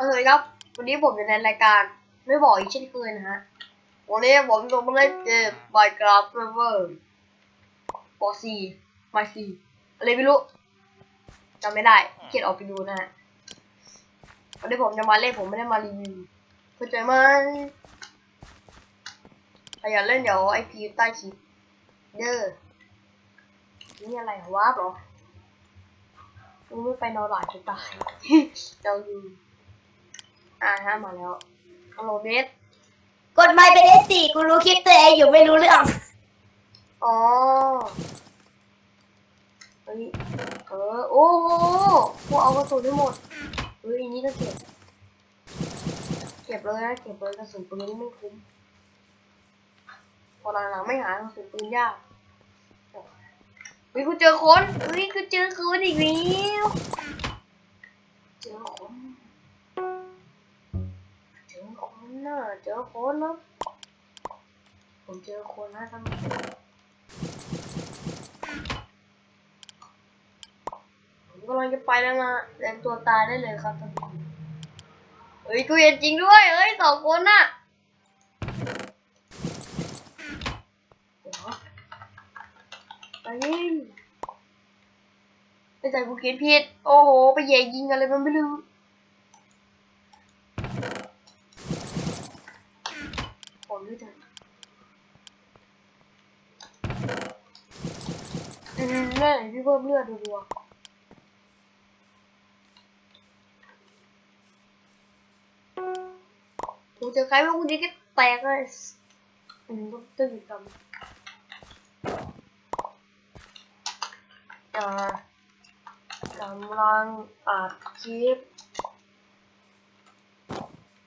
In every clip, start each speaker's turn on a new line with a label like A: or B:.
A: เอาเลยครับ วันนี้ผมอยู่ในรายการไม่บอกอีกเช่นเคยนะฮะ วันนี้ผมจะมาเล่นเกม Minecraft Server ปอซีไมซีอะไรไม่รู้จำไม่ได้เขียนออกไปดูนะฮะ วันนี้ผมจะมาเล่นผมไม่ได้มารีวิวเข้าใจไหมใครอยากเล่นเดี๋ยวไอพีใต้คลิปเด้อนี่อะไรวะหรอมึงไม่ไปนอนหลับจะตายเจ้าดู อ่าฮะมาแล้วฮัลโหลเบส
B: กดไมค์เป็นเอสสี่กูรู้คลิปตัวเองอยู่ไม่รู้เรื่อง
A: อ๋อเฮ้ยเออโอ้โหพวกเอากระสุนให้หมดเฮ้ยอันนี้ก็เก็บ เก็บเลยนะเก็บเลยกระสุนปืนนี่ไม่คุ้มพอหลังๆไม่หากระสุนปืนยากเฮ้ยกูเจอคนเฮ้ยกูเจอคนอีกแล้วเจอคน อคนน่ะเจอคนนะผมเจอคนนะท่านผู้ชมผมกำลังจะไปแล้วนะแรงตัวตายได้เลยครับท่านผู้ชมเฮ้ยกูเห็นจริงด้วยเฮ้ยสองคนน่ะไปยิงไปใส่กูเขียนผิด โอ้โห ไปแย่ยิงอะไรมันไม่รู้ ผมด้วยจ้ะอืมแม่พี่เพิ่มเลือดรัวๆกูเจอใครไม่รู้ดีก็แตกเลยอืมก็ตื่นกันอ่ากำลังอัดคลิป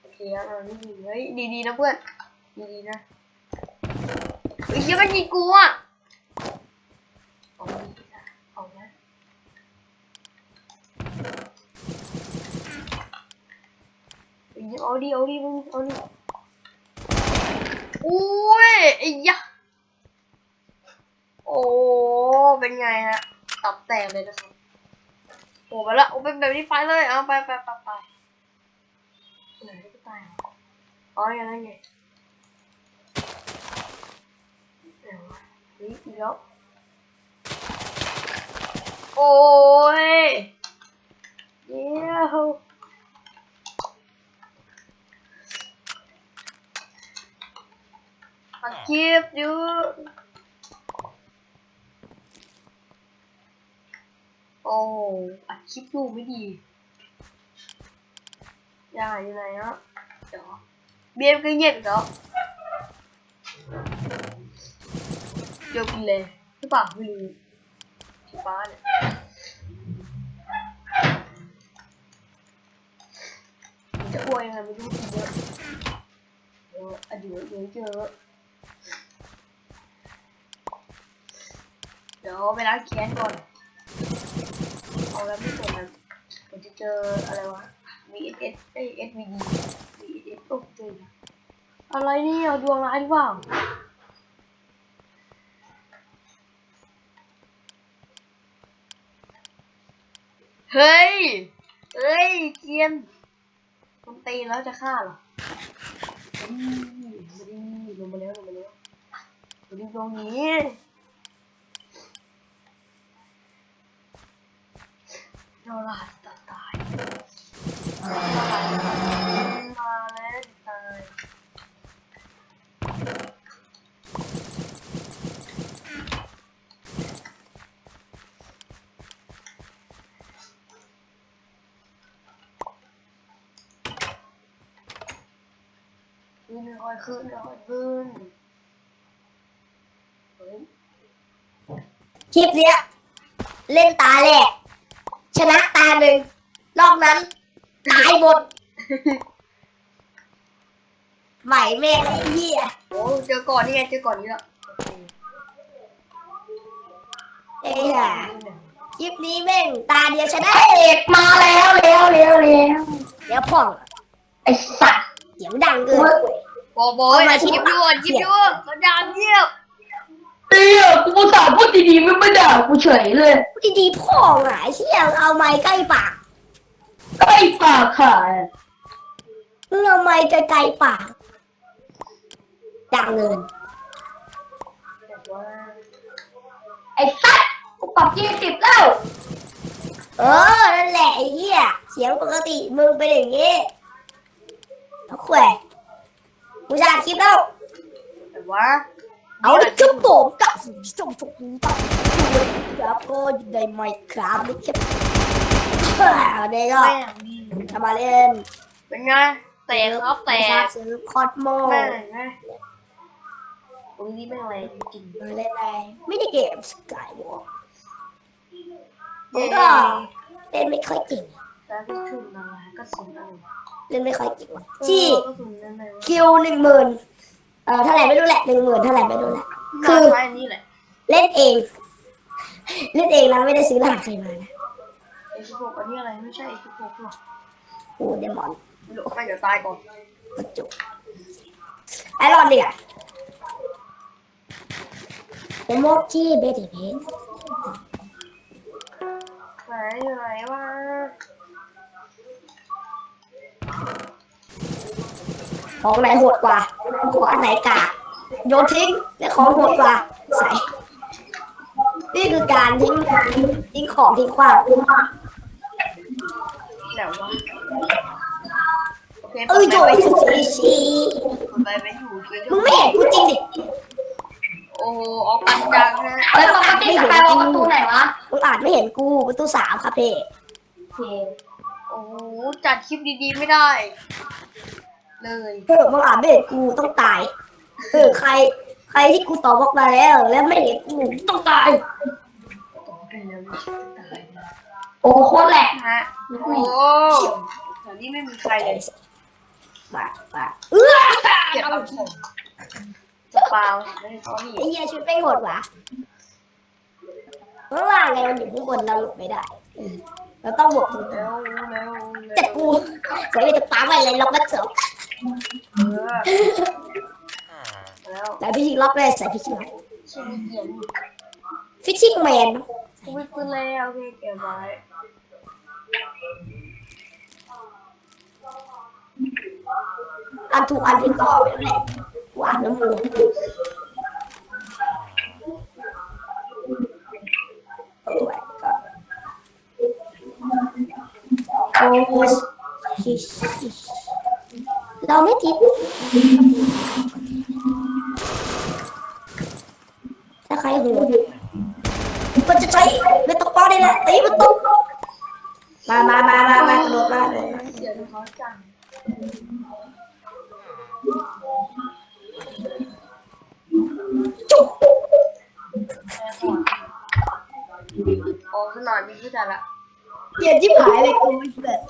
A: โอเคอะนี่ดีเฮ้ยดีๆนะเพื่อน ดีๆนะเฮ้ยเยังมันยิงกูอะเอาดีนะเอานะเฮ้ยเอาดิเอาดิมึงเอาดิอุ้ยไอ้ยะโอ้เป็นไงฮะตับแตกเลยนะครับโอ้ไปละโอ้เป็นแบบนี้ไปเลยเอาไปไปไปไปไหนก็ตายเหรออ๋ออย่างนั้นไงเดี๋ยว นะเฮ้ยอีกแล้วโอ้ยเดี๋ยวอัดคลิปอยู่โอ้อัดคลิปอยู่ไม่ดีอย่าอยู่ไหนอะ เดียวก็เงียบอีกแล้วเจอกินเลยหรือเปล่าไม่รู้ที่บ้าเนี่ยจะอวยยังไงไม่รู้กินเยอะเดี๋ยวอะเดี๋ยวเดี๋ยวเจอเดี๋ยวไปล้างแค้นก่อนเอาแล้วไม่สนนะผมจะเจออะไรวะ VSS เอ้ย SVD VSS ตกเจอะไรเนี่ยดวงร้ายหรือเปล่า เฮ้ย เฮ้ย เกียนมันตีแล้วจะฆ่าเหรออืมาดิลงมาแล้วลงมาแล้วมาดิตรงนี้เราลาดตาตายมาแล้วตาย ขึ้นค่อยขึ้นค่อยขึ้น
B: คลิปเนี้ย เล่นตาแรกชนะตาหนึ่งนอกนั้นตายหมดไหวแม่ไอ้เหี้ย
A: โอ้เจอก่อนนี่ไงเจอก่อนนี้แล้ว
B: เอ้ยคลิปนี้แม่งตาเดียวชนะเอกมาแล้วเร็วเร็วเร็วเดี๋ยวพ่อง
C: ไอ้สัตว์
B: เสียงดังเกิน
A: บอบอย
B: เอามา
A: จิบ
B: ที่
A: อยู่อะจิบอยู่สัญญาณเงียบ
C: เตี้ยกูอุตสาห์พูดดีๆไม่มาด่ากูเฉยเลย
B: ดีๆพ่องอะไอ้เหี้ยเอาไม้ใกล้ปาก
C: ใกล้ปากขาด
B: มึงเอาไม้ไกลๆปากดังเงิน
A: แต่ว่า
C: ไอ้สัตว์กูปรับยี่สิบแล้ว
B: เออ นั่นแหละไอ้เหี้ย เสียงปกติมึงเป็นอย่างงี้เอาแขวะ กูจะอัดคลิปแล้ว
A: แต่ว่า
B: เอาดิครับผมกับชมชมต่อครับก็อยู่ในไมค์ครับนะครับวันนี้ก็
A: แม่งดี
B: จะมาเล่น
A: เป็นไงแตกครับแตก
B: ซื้อคอสโม
A: แม่งไงตรงนี้แม่งอะไรจริง
B: มาเล่นอะไรไม่ได้เกมสกายวอล์ก
A: เย้
B: ก็เล่นไม่ค่อยเก่ง
A: แล้วก็ขึ้นอะไรก็สุนอะไร
B: เล่นไม่ค่อยเก่งว่ะที่
A: ก็สุนนั่นเลย
B: คิวหนึ่งหมื่นเอ่อเท่าไหร่ไม่รู้แหละหนึ่งหมื่นเท่าไหร่ไม่รู้แหละ คื
A: คืออใช้นี่แหละ
B: เล่นเอง เล่นเองนะไม่ได้ซื้อรหัสใครมานะ
A: ไอ้สิบหกอันนี้อะไรไม่ใช่ไอ้สิบหกหรอก
B: โอ้เดมอน
A: ไม่รู้ใครจะตายก่อน
B: กระจุกไอรอนดิอะเดโมจี้เบดีเพน
A: ไหนอยู่ไหนวะ
B: ของไหนโหดกว่า ของอันไหนกากโยนทิ้งและของโหดกว่าใส่นี่คือการทิ้งทิ้งของทิ้งขว้าง
A: ไหนวะโอเค
B: เอ้ยโยนชีชี
A: ไปไปอยู่เฉย
B: มึงไม่เห็นกูจริงดิ
A: โอ้โหออกกันจังนะ
C: แล้วปกติสกายวอล์กประตูไหนวะ
B: มึงอาจไม่เห็นกูประตูสามครับเพ่
C: โอเค
A: โอ้โหจัดคลิปดีๆไม่ได้ เลย
B: เออมึงอาจไม่เห็นกูต้องตายเออใคร ใครที่กูตอบบอกมาแล้ว แล้วไม่เห็นกูต้องตาย
A: ตกไปแล้วไม่ใช่ตายนะ
C: โอ้โคตรแหลก
A: ฮะโอ้แถวนี้ไม่มีใครเลย
B: มามาเออ
A: เก็บลำโพงจะเปล่าไม่ได้เขาหนี
B: ไอ้เหี้ยชุดไม่โหดหวะข้างล่างไงมันอยู่ข้างบนเราหลบไม่ได้ เราต้องบวกถึง
A: เร็วเร็วเร็ว
B: แต่กูเสียไปจะตามอะไรล็อกกระจก
A: เออแล้ว
B: ใส่พิชิงล็อกเลยใส่พิชิงล็อก
A: ชีวิตเย็น
B: ฟิชชิ่งแมน
A: ชีวิตปืนแล้วโอเคเก็บไว้
B: อันถูกอันผิดก็แบบแหละหวานน้ำมูกเอาด้วยก็โอ้ยชิชิ เราไม่ติดถ้าใครโหดก็จะใช้ไม่ต้องป้อนได้แหละตีมันตุกมามามามามาโดดมากเลย
A: เสียงเขาจัง
B: จุ๊บ
A: โอ้ขนาดนี้ก็จะละ
B: เกลียดชิบหายเลยกูไม่เสร็จ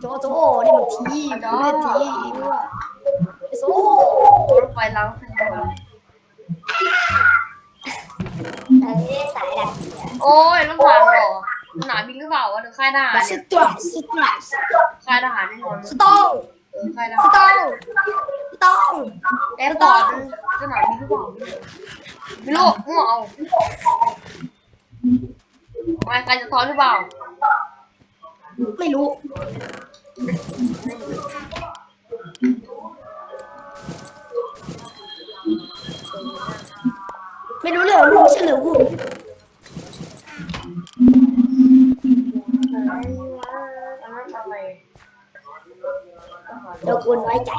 B: โจโจนี่มันที
A: อา
B: มัน
A: ดอ
B: ไม่ที
A: เพื่อ
B: โซ
A: รถไฟล้างถนน
B: เอ้ยสายดัน
A: โอ้ยรถถังเหรอ สนามบินหรือเปล่าวะหรือค่ายทหาร
B: สุ
A: เนี่ย
B: ดยอดสุดยอด
A: ค่ายทหารแน่นอน
B: สตอง
A: เออค่ายท
B: ส
A: หาร
B: ตองสตอง
A: แอร์พอร์ตสนามบินหรือเปล่าไม่รู้มั่วเอาไม่ใครจะทอนหรือเปล่า
B: ไม่รู้ไม่รู้เรื่องรู้ใช่หรือกู
A: อะไรวะอันนั้นอะไร
B: เดี๋ยวกูน้อยใจ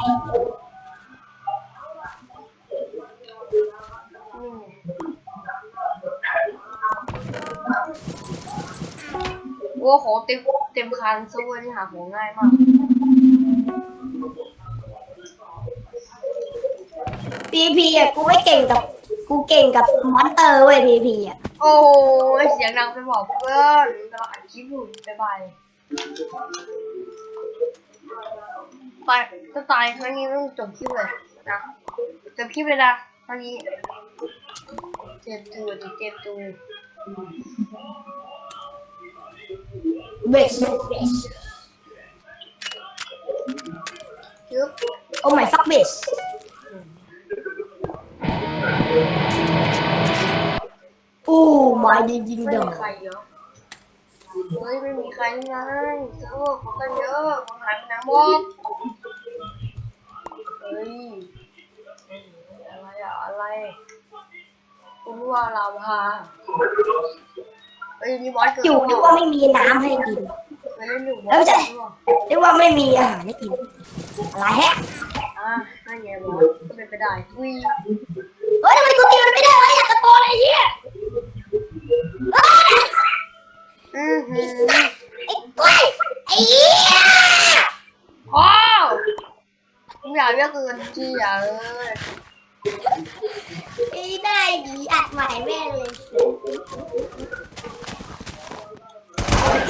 A: โอ้โหเต็มเต็มคันสู้นี่หาของง่ายมาก
B: พีพีอะกูไม่เก่งกับ กูเก่งกับมอนเตอร์เว้ยพีพีอะ
A: โอ้ยเสียงดังไปบอกเพื่อนกำลังอัดคลิปอยู่บ๊ายบายตายถ้าตายครั้งนี้ต้องจบคลิปเลยนะจบคลิปเลยนะครั้งนี้เจ็บตัวดิเจ็บตัว
B: เบสเบสโอ้ my fuck bitch โอ้ my ยิงยิง
A: ไม่
B: เดอ
A: มีใครเยอะเฮ้ยไม่มีใครไงเซิร์ฟเวอร์คนกันเยอะคนหายไปไหนหมดเฮ้ยอะไรอะอะไรคุณว่าลาวาเฮ้ยมีบอสเกิด
B: อยู่นึกว่าไม่มีน้ำให้กิน
A: ไม่เล่นอยู่บอ
B: เอ้ยไม่
A: ส
B: ใช่นึกว่าไม่มีอาหารให้กินอะไรแฮะ
A: อะนั่นไงบอสก็เป็นไปได้อุ้ย
B: เฮ้ยทำไมกูตีมันไม่ได้วะอยากตะโกนไอ้เหี้ย
A: โอ้ผมอยากเรียกเกินที่อย่าเลย
B: ไอ้ได้ดีอัดใหม่แม่เลย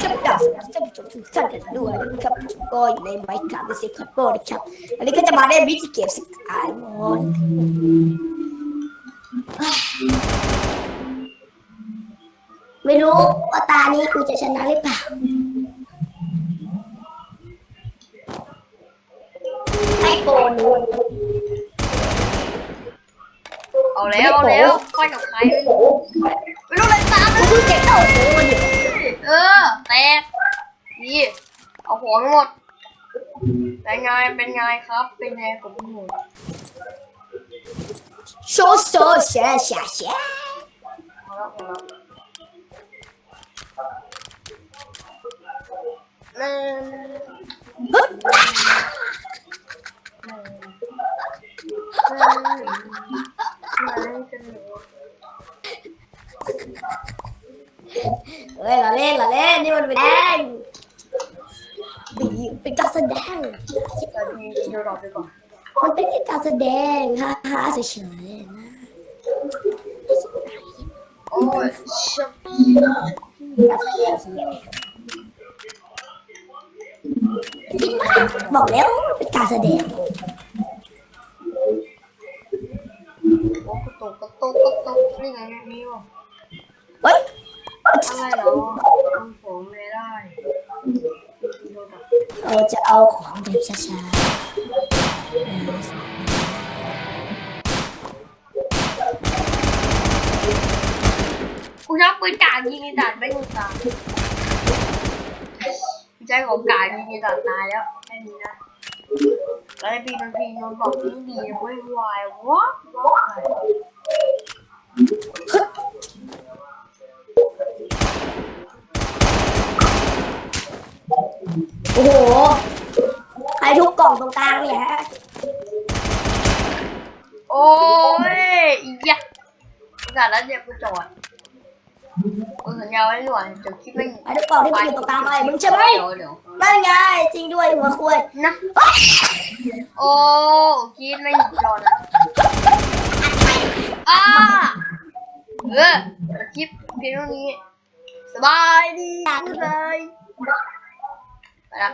B: ครับดับจะจบถึงสั้นกันด้วยครับก็อยู่ในไมค์ครับในเซ็กโปนะครับอันนี้ก็จะมาเล่นวิธีเก็บสิกายมอน ไม่รู้ว่าตานี้กูจะชนะหรือเปล่าไม่โกน
A: เอาแล้ว เอาแล้วไฟกับใครไม่รู้ไม่รู้เลยตาม
B: กู
A: เลย
B: เพิ่งเจ็บเต่าโกนอยู่
A: เออแตกนี่เอาหัวไปหมดเป็นไง เป็นไงครับ เป็นไงผมหมด
B: โซโซแชแชแช
A: เอาละเอาละเล่น
B: ฮึด
A: เล่นเล่นเล่นกันอยู่
B: เฮ้ยเราเล่นเราเล่นนี่มันเป็นแดงบีเป็นการแสดงมันเป็นแค่การแสดงฮ่าฮ่าเฉยๆนะ
A: โอ้ยชั บ
B: การแสดงเหี้ยบอกแล้วเป็นการแสดง
A: โอ้กระตุกกระตุกกระตุกนี่ไงนี่วะ
B: เฮ้ย
A: อะไรเหรอทำผมไม่ได้ดูแบบ
B: เราจะเอาของแบบช้า
A: กูชอบปืนกายิงไอ้ดัดไม่กูตายกู ใช้ของกายิงไอ้ดัดตายแล้วแค่นี้นะแล้วไอ้ปีนปีมันบอกยิงดีเว้ยวายวะ
B: โอ้โห ใครทุกกล่องตรงกลางเนี่ยฮะ
A: โอ้ยอียะดัดแล้วเดี๋ยวกูจอด กูสัญญาไว้หน่อยเดี๋ยวคลิปไม่
B: ใครทุกกล่องที่มันอยู่ตรงกลางเลยมึงใช่ไหม
A: เดี๋ยวเดี๋ยว
B: นั่นไงจริงด้วยหัวคุย
A: นะโอ้กินไม่หยุดรอนะอ้าเออคลิปเพียงเท่านี้สบายดีบ๊ายบายไปละ